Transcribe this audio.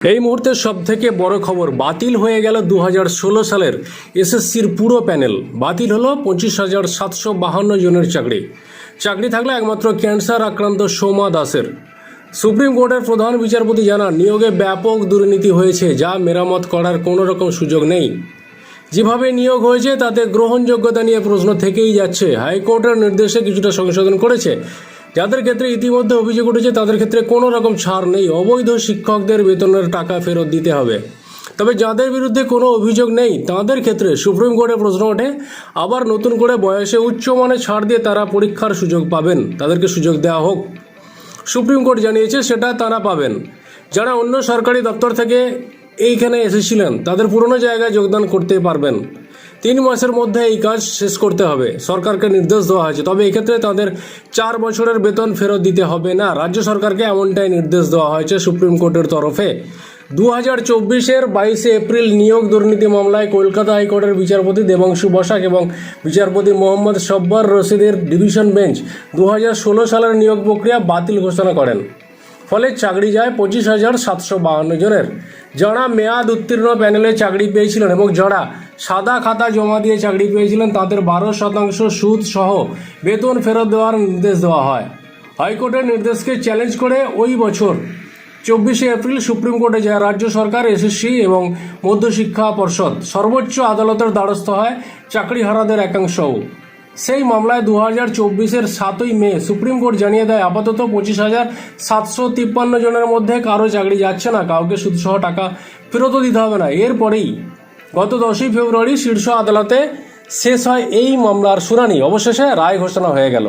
এই মুহূর্তে সব থেকে বড় খবর বাতিল হয়ে গেল দু হাজার ষোলো সালের এসএসসির পুরো প্যানেল। বাতিল হলো পঁচিশ হাজার সাতশো বাহান্ন জনের চাকরি। চাকরি থাকলে একমাত্র ক্যান্সার আক্রান্ত সোমা দাসের। সুপ্রিম কোর্টের প্রধান বিচারপতি জানান, নিয়োগে ব্যাপক দুর্নীতি হয়েছে, যা মেরামত করার কোনো রকম সুযোগ নেই। যেভাবে নিয়োগ হয়েছে, তাতে গ্রহণযোগ্যতা নিয়ে প্রশ্ন থেকেই যাচ্ছে। হাইকোর্টের নির্দেশে কিছুটা সংশোধন করেছে যাদের ক্ষেত্রে ইতিমধ্যে অভিযোগ উঠেছে, তাদের ক্ষেত্রে কোনো রকম ছাড় নেই। অবৈধ শিক্ষকদের বেতনের টাকা ফেরত দিতে হবে। তবে যাদের বিরুদ্ধে কোনো অভিযোগ নেই, তাদের ক্ষেত্রে সুপ্রিম কোর্টে প্রশ্ন ওঠে, আবার নতুন করে বয়সে উচ্চমানে ছাড় দিয়ে তারা পরীক্ষার সুযোগ পাবেন। তাদেরকে সুযোগ দেওয়া হোক। সুপ্রিম কোর্ট জানিয়েছে, সেটা তারা পাবেন। যারা অন্য সরকারি দপ্তর থেকে এইখানে এসেছিলেন, তাদের পুরনো জায়গায় যোগদান করতে পারবেন। তিন মাসের মধ্যে এই কাজ শেষ করতে হবে। সরকারকে নির্দেশ দেওয়া হয়েছে। তবে এক্ষেত্রে তাদের চার বছরের বেতন ফেরত দিতে হবে না। রাজ্য সরকারকে এমনটাই নির্দেশ দেওয়া হয়েছে সুপ্রিম কোর্টের তরফে। দু হাজার চব্বিশের বাইশে এপ্রিল নিয়োগ দুর্নীতি মামলায় কলকাতা হাইকোর্টের বিচারপতি দেবাংশু বসাক এবং বিচারপতি মোহাম্মদ সব্বার রশিদের ডিভিশন বেঞ্চ দু হাজার ষোলো সালের নিয়োগ প্রক্রিয়া বাতিল ঘোষণা করেন। ফলে চাকরি যায় পঁচিশ হাজার সাতশো বাহান্ন জনের। যারা মেয়াদ উত্তীর্ণ প্যানেলে চাকরি পেয়েছিলেন এবং যারা সাদা খাতা জমা দিয়ে চাকরি পেয়েছিলেন, তাদের বারো শতাংশ সুদ সহ বেতন ফেরত দেওয়ার নির্দেশ দেওয়া হয়। হাইকোর্টের নির্দেশকে চ্যালেঞ্জ করে ওই বছর চব্বিশে এপ্রিল সুপ্রিম কোর্টে যায় রাজ্য সরকার, এসএসসি এবং মধ্যশিক্ষা পর্ষদ। সর্বোচ্চ আদালতের দ্বারস্থ হয় চাকরিহারাদের একাংশও। সেই মামলায় দু হাজার চব্বিশের সাতই মে সুপ্রিম কোর্ট জানিয়ে দেয়, আপাতত পঁচিশ হাজার সাতশো তিপ্পান্ন জনের মধ্যে কারও চাকরি যাচ্ছে না, কাউকে সুদসহ টাকা ফেরতও দিতে হবে না। এরপরেই গত দশই ফেব্রুয়ারি শীর্ষ আদালতে শেষ হয় এই মামলার শুনানি। অবশেষে রায় ঘোষণা হয়ে গেল।